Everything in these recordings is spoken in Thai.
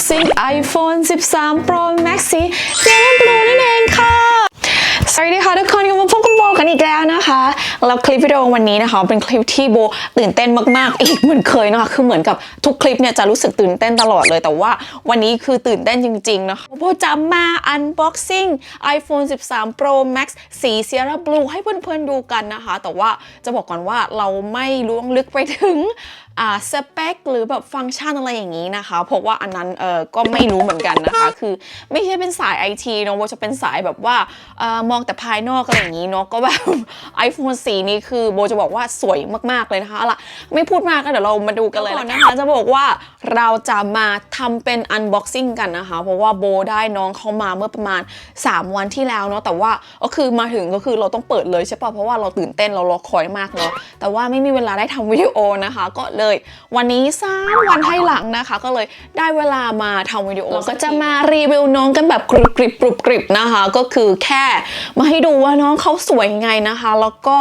Unboxing iPhone 13 Pro Max สี Silver Blue นั่นเองค่ะ สวัสดีค่ะทุกคนกลับมาพบกับโบกันอีกแล้วนะคะแล้วคลิปวิดีโอวันนี้นะคะ เป็นคลิปที่โบตื่นเต้นมากๆ อีกเหมือนเคยนะคะ คือเหมือนกับทุกคลิปเนี่ยจะรู้สึกตื่นเต้นตลอดเลยแต่ว่าวันนี้คือตื่นเต้นจริง ๆ นะคะโบจะมา unboxing iPhone 13 Pro Max สี Sierra Blue ให้เพื่อนๆดูกันนะคะ แต่ว่าจะบอกก่อนว่าเราไม่ล้วงลึกไปถึง สเปคหรือแบบฟังก์ชันอะไรอย่างนี้นะคะ เพราะว่าอันนั้นเออก็ไม่รู้เหมือนกันนะคะ คือไม่ใช่เป็นสายไอทีเนาะโบจะเป็นสายแบบว่าเออมองแต่ภายนอกอะไรอย่างนี้เนาะก็แบบ iPhone 4 นี้คือโบจะบอกว่าสวยมากๆเลยนะคะเอาล่ะไม่พูดมากก็เดี๋ยวเรามาดูกันเลยนะคะจะบอกว่าเราจะมาทำเป็น unboxing กันนะคะ เพราะว่าโบได้น้องเขามาเมื่อประมาณ 3 วันที่แล้วเนาะแต่ว่าก็คือมาถึงก็คือเราต้องเปิดเลยใช่ปะเพราะว่าเราตื่นเต้นเรารอคอยมากเนาะแต่ว่าไม่มีเวลาได้ทำวิดีโอนะคะ ก็เลยวันนี้สามวันให้หลังนะคะ ก็เลยได้เวลามาทำวิดีโอเราก็จะมารีวิวน้องกันแบบกรุบกริบกรุบกริบนะคะ ก็คือแค่มาให้ดูว่าน้องเขาสวยไงนะคะ แล้วก็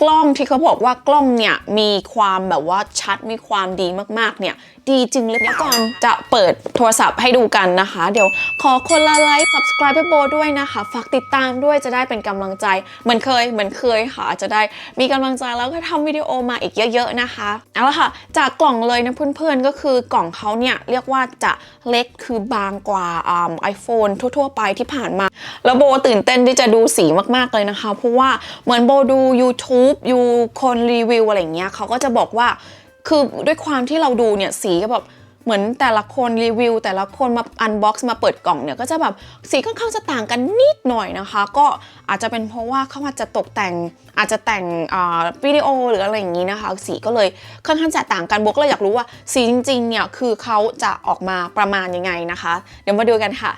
กล้องที่เขาบอกว่ากล้องเนี่ยมีความแบบว่าชัดมีความดีมากๆเนี่ยดีจริงหรือเปล่าก่อนจะเปิดโทรศัพท์ให้ดูกันนะคะ เดี๋ยวขอคนละไลค์ subscribe ให้โบด้วยนะคะ ฝากติดตามด้วยจะได้เป็นกำลังใจเหมือนเคยเหมือนเคยค่ะ จะได้มีกำลังใจแล้วก็ทำวิดีโอมาอีกเยอะ ๆนะคะเอาละค่ะ จากกล่องเลยนะเพื่อนๆก็คือกล่องเขาเนี่ยเรียกว่าจะเล็กคือบางกว่าอ่าไอโฟนทั่ว ๆ ไปที่ผ่านมา แล้วโบตื่นเต้นที่จะดูสีมากๆเลยนะคะ เพราะว่าเหมือนโบดู YouTube ยูคนรีวิวอะไรเงี้ยเขาก็จะบอกว่าคือด้วยความที่เราดูเนี่ยสีก็แบบเหมือนแต่ละคนรีวิว แต่ละคนมาอันบ็อกซ์มาเปิดกล่องเนี่ยก็จะแบบสีค่อนข้างจะต่างกันนิดหน่อยนะคะ ก็อาจจะเป็นเพราะว่าเขาอาจจะตกแต่งอาจจะแต่งอ่าวิดีโอหรืออะไรอย่างนี้นะคะ สีก็เลยค่อนข้างจะต่างกันโบกเลยอยากรู้ว่าสีจริงๆเนี่ยคือเขาจะออกมาประมาณยังไงนะคะ เดี๋ยวมาดูกันค่ะ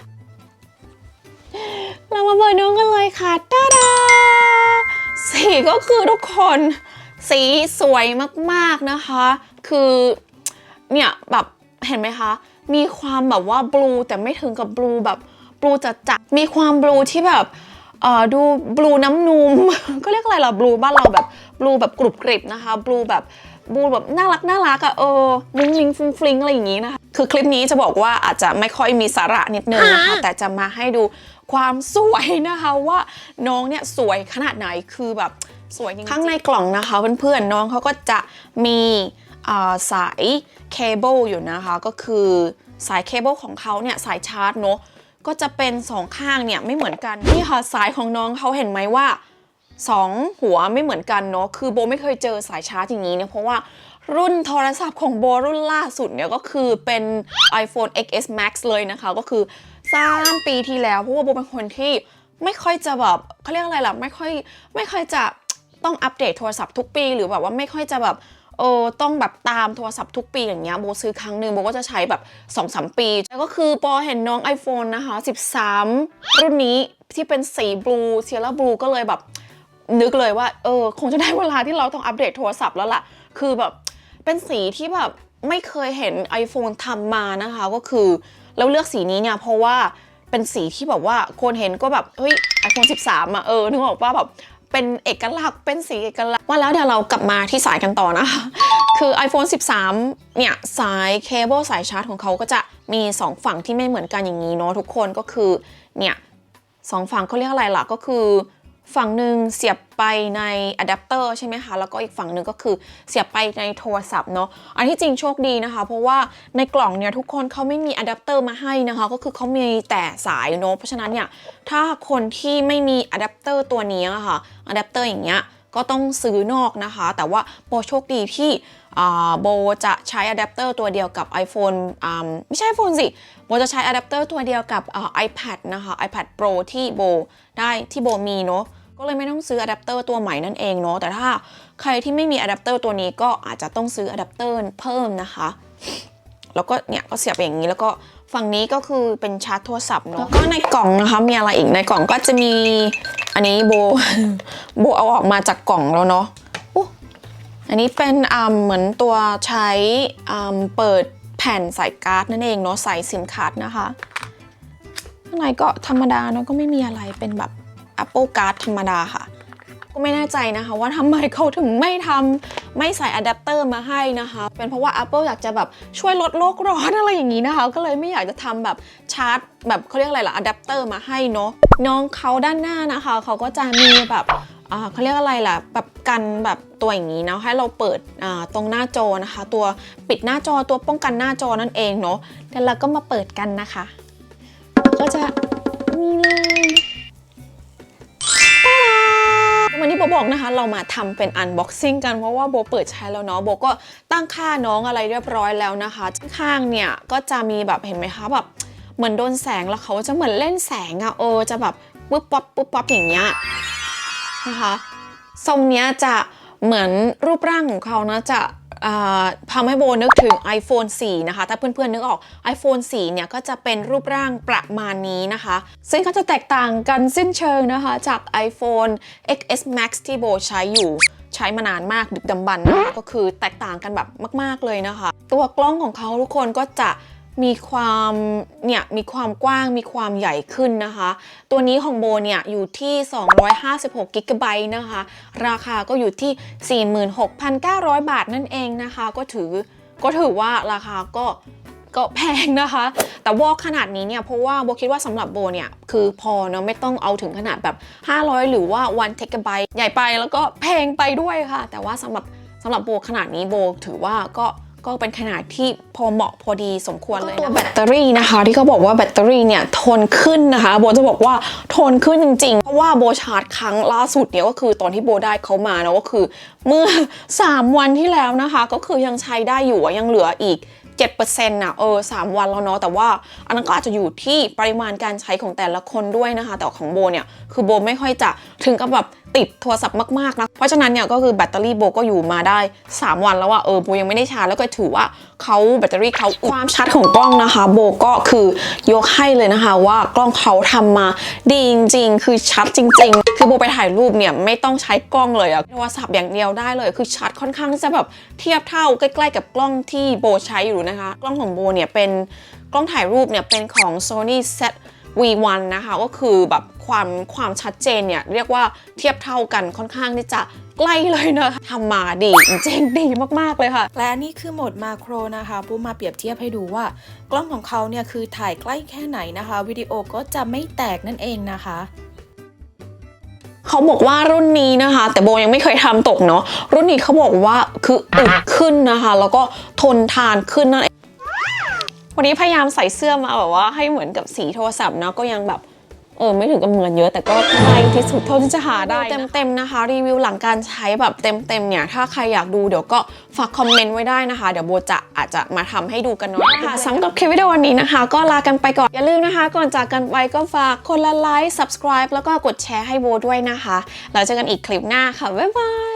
เรามาเปิดน้องกันเลยค่ะ สีก็คือทุกคนสีสวยมากๆนะคะ คือเนี่ยแบบเห็นไหมคะ มีความแบบว่าบลูแต่ไม่ถึงกับบลูแบบบลูจัดจัดๆมีความบลูที่แบบเอ่อดูบลูน้ำนมก็เรียกอะไรล่ะบลูบ้านเราแบบบลูแบบกรุบกริบนะคะบลูแบบบลูแบบน่ารักน่ารักอะเออมุ้งมิงฟุ้งฟริงอะไรอย่างงี้นะคะ คือคลิปนี้จะบอกว่าอาจจะไม่ค่อยมีสาระนิดนึงนะคะ แต่จะมาให้ดู ความสวยนะคะว่าน้องเนี่ยสวยขนาดไหนคือแบบสวยจริงๆข้างในกล่องนะคะเพื่อนๆน้องเขาก็จะมีอ่าสายเคเบิลอยู่นะคะ ก็คือสายเคเบิลของเขาเนี่ยสายชาร์จเนอะก็จะเป็นสองข้างเนี่ยไม่เหมือนกันนี่ค่ะสายของน้องเขาเห็นไหมว่าสองหัวไม่เหมือนกันเนาะคือโบไม่เคยเจอสายชาร์จอย่างนี้เนี่ยเพราะว่ารุ่นโทรศัพท์ของโบรุ่นล่าสุดเนี่ยก็คือเป็น iPhone XS Max เลยนะคะ ก็คือ 3ปีที่แล้วเพราะว่าโบเป็นคนที่ไม่ค่อยจะแบบเขาเรียกอะไรล่ะไม่ค่อยไม่ค่อยจะต้องอัปเดตโทรศัพท์ทุกปี หรือแบบว่าไม่ค่อยจะแบบเออต้องแบบตามโทรศัพท์ทุกปีอย่างเงี้ยโบซื้อครั้งหนึ่งโบก็จะใช้แบบ2อสปีแล้วก็คือปอเห็นน้อง iPhone นะคะ 13 รุ่นนี้ที่เป็นสีบลูเซียร่าบลูก็เลยแบบนึกเลยว่าเออคงจะได้เวลาที่เราต้องอัปเดตโทรศัพท์แล้วล่ะ คือแบบเป็นสีที่แบบไม่เคยเห็น iPhone ทำมานะคะก็คือ แล้วเลือกสีนี้เนี่ยเพราะว่าเป็นสีที่แบบว่าคนเห็นก็แบบเฮ้ย iPhone 13อะเออนึกออกว่าแบบเป็นเอกลักษณ์เป็นสีเอกลักษณ์ว่าแล้วเดี๋ยวเรากลับมาที่สายกันต่อนะคะคือ iPhone 13 เนี่ย สายเคเบิลสายชาร์จของเขาก็จะมี 2 ฝั่งที่ไม่เหมือนกันอย่างนี้เนาะทุกคนก็คือเนี่ยสองฝั่งเขาเรียกอะไรล่ะก็คือ ฝั่งหนึ่งเสียบไปในอะแดปเตอร์ใช่ไหมคะ แล้วก็อีกฝั่งหนึ่งก็คือเสียบไปในโทรศัพท์เนาะ อันที่จริงโชคดีนะคะ เพราะว่าในกล่องเนี่ยทุกคนเขาไม่มีอะแดปเตอร์มาให้นะคะ ก็คือเขามีแต่สายเนาะ เพราะฉะนั้นเนี่ยถ้าคนที่ไม่มีอะแดปเตอร์ตัวนี้อะค่ะอะแดปเตอร์อย่างเงี้ย ก็ต้องซื้อนอกนะคะ แต่ว่าโบโชคดีที่โบจะใช้อะแดปเตอร์ตัวเดียวกับ iPhone อ่าไม่ใช่ iPhone สิโบจะใช้อะแดปเตอร์ตัวเดียวกับ iPad นะคะ iPad Pro ที่โบได้ที่โบมีเนาะก็เลยไม่ต้องซื้ออะแดปเตอร์ตัวใหม่นั่นเองเนาะแต่ถ้าใครที่ไม่มีอะแดปเตอร์ตัวนี้ก็อาจจะต้องซื้ออะแดปเตอร์เพิ่มนะคะ แล้วก็เนี่ยก็เสียบอย่างนี้แล้วก็ฝั่งนี้ก็คือเป็นชาร์จโทรศัพท์เนาะแล้วก็ในกล่องนะคะมีอะไรอีกในกล่องก็จะมี อันนี้โบโบเอาออกมาจากกล่องแล้วเนาะอุ๊อันนี้เป็นอ่าเหมือนตัวใช้อ่าเปิดแผ่นใส่การ์ดนั่นเองเนาะใส่ซิมการ์ดนะคะข้างในก็ธรรมดาเนาะก็ไม่มีอะไรเป็นแบบ Apple Card ธรรมดาค่ะ ก็ไม่แน่ใจนะคะ ว่าทำไมเขาถึงไม่ทำไม่ใส่อะแดปเตอร์มาให้นะคะ เป็นเพราะว่า Apple อยากจะแบบช่วยลดโลกร้อนอะไรอย่างนี้นะคะ ก็เลยไม่อยากจะทำแบบชาร์จ แบบเขาเรียกอะไรล่ะอะแดปเตอร์มาให้เนาะน้องเขาด้านหน้านะคะ เขาก็จะมีแบบอ่าเขาเรียกอะไรล่ะแบบกันแบบตัวอย่างนี้เนาะให้เราเปิดอ่าตรงหน้าจอนะคะ ตัวปิดหน้าจอตัวป้องกันหน้าจอนั่นเองเนาะแล้วเราก็มาเปิดกันนะคะ ก็จะนี่เลย วันนี้โบอกนะคะ เรามาทำเป็นอันบ็อกซิ่งกันเพราะว่าโบเปิดใช้แล้วเนาะโบก็ตั้งค่าน้องอะไรเรียบร้อยแล้วนะคะ ข้างเนี่ยก็จะมีแบบเห็นไหมคะแบบเหมือนโดนแสงแล้วเขาจะเหมือนเล่นแสงอะเออจะแบบปุ๊บป๊อปปุ๊บป๊อปอย่างเงี้ยนะคะทรงเนี้ยจะเหมือนรูปร่างของเขานะจะ ทำให้โบนึกถึง iPhone 4 นะคะ ถ้าเพื่อนๆนึกออก iPhone 4 เนี่ยก็จะเป็นรูปร่างประมาณนี้นะคะ ซึ่งก็จะแตกต่างกันสิ้นเชิงนะคะ จาก iPhone XS Max ที่โบใช้อยู่ใช้มานานมากดึกดำบรรพ์นะคะก็คือแตกต่างกันแบบมาก ๆเลยนะคะ ตัวกล้องของเขาทุกคนก็จะ มีความเนี่ยมีความกว้างมีความใหญ่ขึ้นนะคะ ตัวนี้ของโบเนี่ยอยู่ที่ 256กิกะไบต์นะคะ ราคาก็อยู่ที่ 46,900 บาทนั่นเองนะคะ ก็ถือก็ถือว่าราคาก็ก็แพงนะคะ แต่วอกขนาดนี้เนี่ย เพราะว่าโบคิดว่าสำหรับโบเนี่ย คือพอเนาะไม่ต้องเอาถึงขนาดแบบ 500 หรือว่า1 terabyte ใหญ่ไปแล้วก็แพงไปด้วยค่ะ แต่ว่าสำหรับสำหรับโบขนาดนี้โบถือว่าก็ ก็เป็นขนาดที่พอเหมาะพอดีสมควรเลยตัวแบตเตอรี่นะคะ ที่เขาบอกว่าแบตเตอรี่เนี่ยทนขึ้นนะคะ โบจะบอกว่าทนขึ้นจริงๆ เพราะว่าโบชาร์จครั้งล่าสุดเนี่ยก็คือตอนที่โบได้เขามานะก็คือ เมื่อ 3 วันที่แล้วนะคะ ก็คือยังใช้ได้อยู่ยังเหลืออีก7%นะเออ 3 วันแล้วเนาะ แต่ว่าอันนั้นก็อาจจะอยู่ที่ปริมาณการใช้ของแต่ละคนด้วยนะคะ แต่ของโบเนี่ย คือโบไม่ค่อยจะถึงกับแบบติดโทรศัพท์มากๆนะเพราะฉะนั้นเนี่ยก็คือแบตเตอรี่โบก็อยู่มาได้ 3 วันแล้วว่าเออโบยังไม่ได้ชาร์จแล้วก็ถือว่าเขาแบตเตอรี่เขาความชัดของกล้องนะคะ โบก็คือยกให้เลยนะคะ ว่ากล้องเขาทำมาดีจริง ๆ คือชัดจริง ๆ คือโบไปถ่ายรูปเนี่ยไม่ต้องใช้กล้องเลยอะโทรศัพท์อย่างเดียวได้เลย คือชัดค่อนข้างจะแบบเทียบเท่าใกล้ๆกับกล้องที่โบใช้อยู่นะคะ กล้องของโบเนี่ยเป็นกล้องถ่ายรูปเนี่ยเป็นของ Sony Z V1 นะคะก็คือแบบ ความความชัดเจนเนี่ยเรียกว่าเทียบเท่ากันค่อนข้างที่จะใกล้เลยนะคะทำมาดีจริงๆดีมาก ๆ เลยค่ะ และนี่คือโหมดมาโครนะคะปูมาเปรียบเทียบให้ดูว่ากล้องของเขาเนี่ยคือถ่ายใกล้แค่ไหนนะคะ วิดีโอก็จะไม่แตกนั่นเองนะคะเขาบอกว่ารุ่นนี้นะคะ แต่โบยังไม่เคยทำตกเนาะรุ่นนี้เขาบอกว่าคืออึดขึ้นนะคะ แล้วก็ทนทานขึ้นนั่นเองวันนี้พยายามใส่เสื้อมาแบบว่าให้เหมือนกับสีโทรศัพท์เนาะก็ยังแบบ เออไม่ถึงกับเหมือนเยอะแต่ก็ใกล้ที่สุดเท่าที่จะหาได้เต็มๆนะคะ รีวิวหลังการใช้แบบเต็มๆเนี่ย ถ้าใครอยากดูเดี๋ยวก็ฝากคอมเมนต์ไว้ได้นะคะ เดี๋ยวโบจะอาจจะมาทำให้ดูกันเนาะค่ะสำหรับคลิปวิดีโอวันนี้นะคะ ก็ลากันไปก่อน อย่าลืมนะคะ ก่อนจากกันไปก็ฝากคนละไลค์ subscribe แล้วก็กดแชร์ให้โบด้วยนะคะแล้วเจอกันอีกคลิปหน้าค่ะบ๊ายบาย